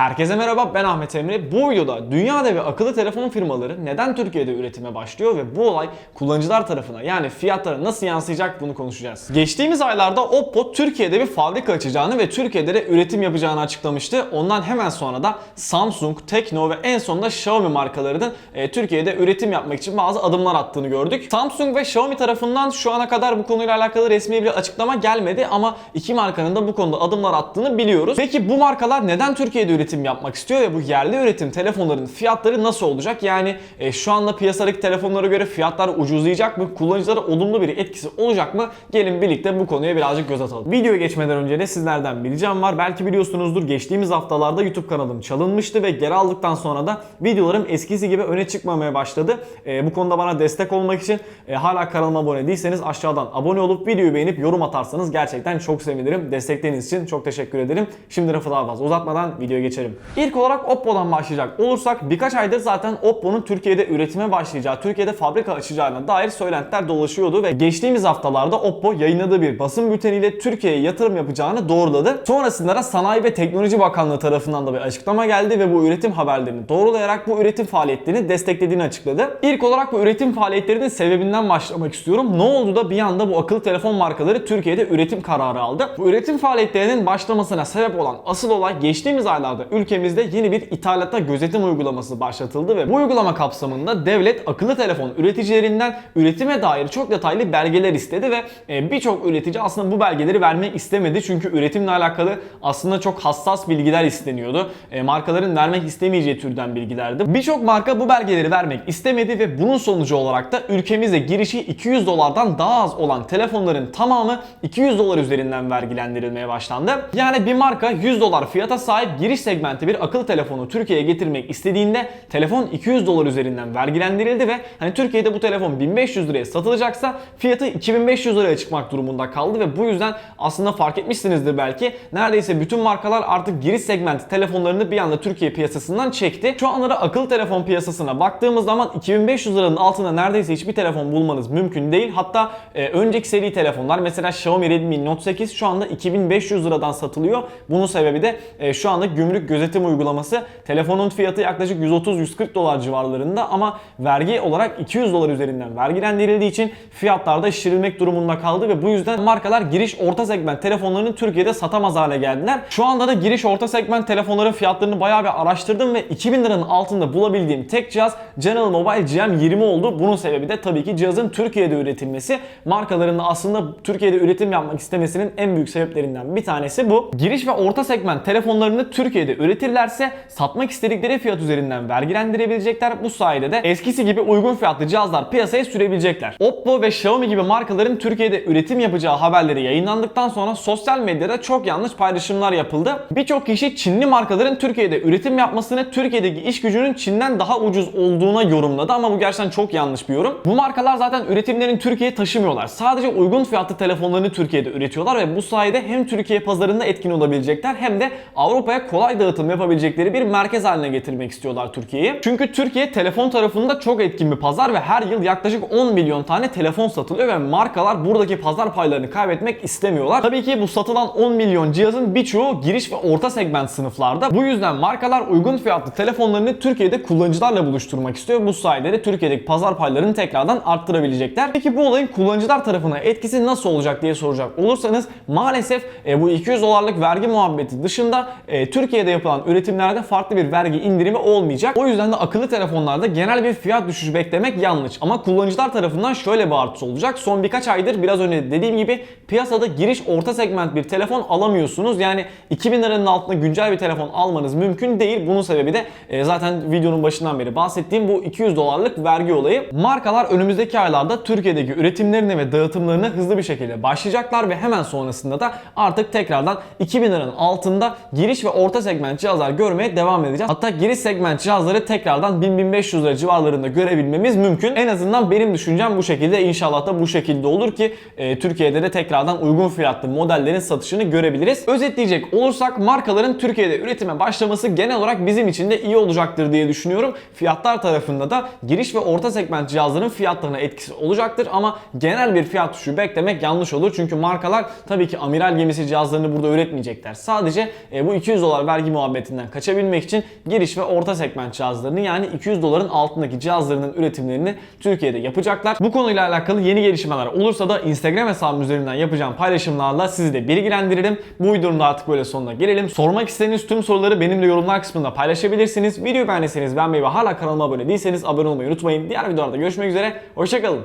Herkese merhaba ben Ahmet Emre. Bu videoda dünya devi akıllı telefon firmaları neden Türkiye'de üretime başlıyor ve bu olay kullanıcılar tarafına yani fiyatlara nasıl yansıyacak bunu konuşacağız. Geçtiğimiz aylarda Oppo Türkiye'de bir fabrika açacağını ve Türkiye'de de üretim yapacağını açıklamıştı. Ondan hemen sonra da Samsung, Tekno ve en sonunda Xiaomi markalarının e, Türkiye'de üretim yapmak için bazı adımlar attığını gördük. Samsung ve Xiaomi tarafından şu ana kadar bu konuyla alakalı resmi bir açıklama gelmedi ama iki markanın da bu konuda adımlar attığını biliyoruz. Peki bu markalar neden Türkiye'de üretim yapmak istiyor ve bu yerli üretim telefonların fiyatları nasıl olacak? Yani e, şu anda piyasadaki telefonlara göre fiyatlar ucuzlayacak mı? Kullanıcılara olumlu bir etkisi olacak mı? Gelin birlikte bu konuya birazcık göz atalım. Videoya geçmeden önce de sizlerden bir ricam var. Belki biliyorsunuzdur geçtiğimiz haftalarda YouTube kanalım çalınmıştı ve geri aldıktan sonra da videolarım eskisi gibi öne çıkmamaya başladı. E, bu konuda bana destek olmak için e, hala kanalıma abone değilseniz aşağıdan abone olup videoyu beğenip yorum atarsanız gerçekten çok sevinirim. Destekleriniz için çok teşekkür ederim. Şimdi lafı daha fazla uzatmadan videoya geçelim. İlk olarak Oppo'dan başlayacak olursak birkaç aydır zaten Oppo'nun Türkiye'de üretime başlayacağı, Türkiye'de fabrika açacağına dair söylentiler dolaşıyordu ve geçtiğimiz haftalarda Oppo yayınladığı bir basın bülteniyle Türkiye'ye yatırım yapacağını doğruladı. Sonrasında da Sanayi ve Teknoloji Bakanlığı tarafından da bir açıklama geldi ve bu üretim haberlerini doğrulayarak bu üretim faaliyetlerini desteklediğini açıkladı. İlk olarak bu üretim faaliyetlerinin sebebinden başlamak istiyorum. Ne oldu da bir anda bu akıllı telefon markaları Türkiye'de üretim kararı aldı? Bu üretim faaliyetlerinin başlamasına sebep olan asıl olay geçtiğimiz aylarda ülkemizde yeni bir ithalata gözetim uygulaması başlatıldı ve bu uygulama kapsamında devlet akıllı telefon üreticilerinden üretime dair çok detaylı belgeler istedi ve e, birçok üretici aslında bu belgeleri vermek istemedi çünkü üretimle alakalı aslında çok hassas bilgiler isteniyordu. E, Markaların vermek istemeyeceği türden bilgilerdi. Birçok marka bu belgeleri vermek istemedi ve bunun sonucu olarak da ülkemize girişi 200 dolardan daha az olan telefonların tamamı 200 dolar üzerinden vergilendirilmeye başlandı. Yani bir marka 100 dolar fiyata sahip giriş segmenti bir akıllı telefonu Türkiye'ye getirmek istediğinde telefon 200 dolar üzerinden vergilendirildi ve hani Türkiye'de bu telefon 1500 liraya satılacaksa fiyatı 2500 liraya çıkmak durumunda kaldı ve bu yüzden aslında fark etmişsinizdir belki neredeyse bütün markalar artık giriş segmenti telefonlarını bir anda Türkiye piyasasından çekti. Şu anlara akıllı telefon piyasasına baktığımız zaman 2500 liranın altında neredeyse hiçbir telefon bulmanız mümkün değil. Hatta e, önceki seri telefonlar mesela Xiaomi Redmi Note 8 şu anda 2500 liradan satılıyor. Bunun sebebi de e, şu anda gümrük gözetim uygulaması. Telefonun fiyatı yaklaşık 130-140 dolar civarlarında ama vergi olarak 200 dolar üzerinden vergilendirildiği için fiyatlarda şişirilmek durumunda kaldı ve bu yüzden markalar giriş orta segment telefonlarını Türkiye'de satamaz hale geldiler. Şu anda da giriş orta segment telefonların fiyatlarını bayağı bir araştırdım ve 2000 liranın altında bulabildiğim tek cihaz General Mobile GM20 oldu. Bunun sebebi de tabii ki cihazın Türkiye'de üretilmesi. Markaların da aslında Türkiye'de üretim yapmak istemesinin en büyük sebeplerinden bir tanesi bu. Giriş ve orta segment telefonlarını Türkiye'de üretirlerse satmak istedikleri fiyat üzerinden vergilendirebilecekler. Bu sayede de eskisi gibi uygun fiyatlı cihazlar piyasaya sürebilecekler. Oppo ve Xiaomi gibi markaların Türkiye'de üretim yapacağı haberleri yayınlandıktan sonra sosyal medyada çok yanlış paylaşımlar yapıldı. Birçok kişi Çinli markaların Türkiye'de üretim yapmasını Türkiye'deki iş gücünün Çin'den daha ucuz olduğuna yorumladı ama bu gerçekten çok yanlış bir yorum. Bu markalar zaten üretimlerini Türkiye'ye taşımıyorlar. Sadece uygun fiyatlı telefonlarını Türkiye'de üretiyorlar ve bu sayede hem Türkiye pazarında etkin olabilecekler hem de Avrupa'ya kolay dağıtım yapabilecekleri bir merkez haline getirmek istiyorlar Türkiye'yi. Çünkü Türkiye telefon tarafında çok etkin bir pazar ve her yıl yaklaşık 10 milyon tane telefon satılıyor ve markalar buradaki pazar paylarını kaybetmek istemiyorlar. Tabii ki bu satılan 10 milyon cihazın birçoğu giriş ve orta segment sınıflarda. Bu yüzden markalar uygun fiyatlı telefonlarını Türkiye'de kullanıcılarla buluşturmak istiyor. Bu sayede de Türkiye'deki pazar paylarını tekrardan arttırabilecekler. Peki bu olayın kullanıcılar tarafına etkisi nasıl olacak diye soracak olursanız maalesef e, bu 200 dolarlık vergi muhabbeti dışında e, Türkiye'de yapılan üretimlerde farklı bir vergi indirimi olmayacak. O yüzden de akıllı telefonlarda genel bir fiyat düşüşü beklemek yanlış. Ama kullanıcılar tarafından şöyle bir artısı olacak. Son birkaç aydır biraz önce dediğim gibi piyasada giriş orta segment bir telefon alamıyorsunuz. Yani 2000 liranın altında güncel bir telefon almanız mümkün değil. Bunun sebebi de e, zaten videonun başından beri bahsettiğim bu 200 dolarlık vergi olayı. Markalar önümüzdeki aylarda Türkiye'deki üretimlerini ve dağıtımlarını hızlı bir şekilde başlayacaklar ve hemen sonrasında da artık tekrardan 2000 liranın altında giriş ve orta segment cihazlar görmeye devam edeceğiz. Hatta giriş segment cihazları tekrardan 1000-1500 lira civarlarında görebilmemiz mümkün. En azından benim düşüncem bu şekilde. İnşallah da bu şekilde olur ki e, Türkiye'de de tekrardan uygun fiyatlı modellerin satışını görebiliriz. Özetleyecek olursak markaların Türkiye'de üretime başlaması genel olarak bizim için de iyi olacaktır diye düşünüyorum. Fiyatlar tarafında da giriş ve orta segment cihazların fiyatlarına etkisi olacaktır ama genel bir fiyat düşüşü beklemek yanlış olur. Çünkü markalar tabii ki amiral gemisi cihazlarını burada üretmeyecekler. Sadece e, bu 200 dolar vergi vergi muhabbetinden kaçabilmek için giriş ve orta segment cihazlarını yani 200 doların altındaki cihazlarının üretimlerini Türkiye'de yapacaklar. Bu konuyla alakalı yeni gelişmeler olursa da Instagram hesabım üzerinden yapacağım paylaşımlarla sizi de bilgilendiririm. Bu videonun da artık böyle sonuna gelelim. Sormak istediğiniz tüm soruları benimle yorumlar kısmında paylaşabilirsiniz. Videoyu beğendiyseniz beğenmeyi ve hala kanalıma abone değilseniz abone olmayı unutmayın. Diğer videolarda görüşmek üzere. Hoşçakalın.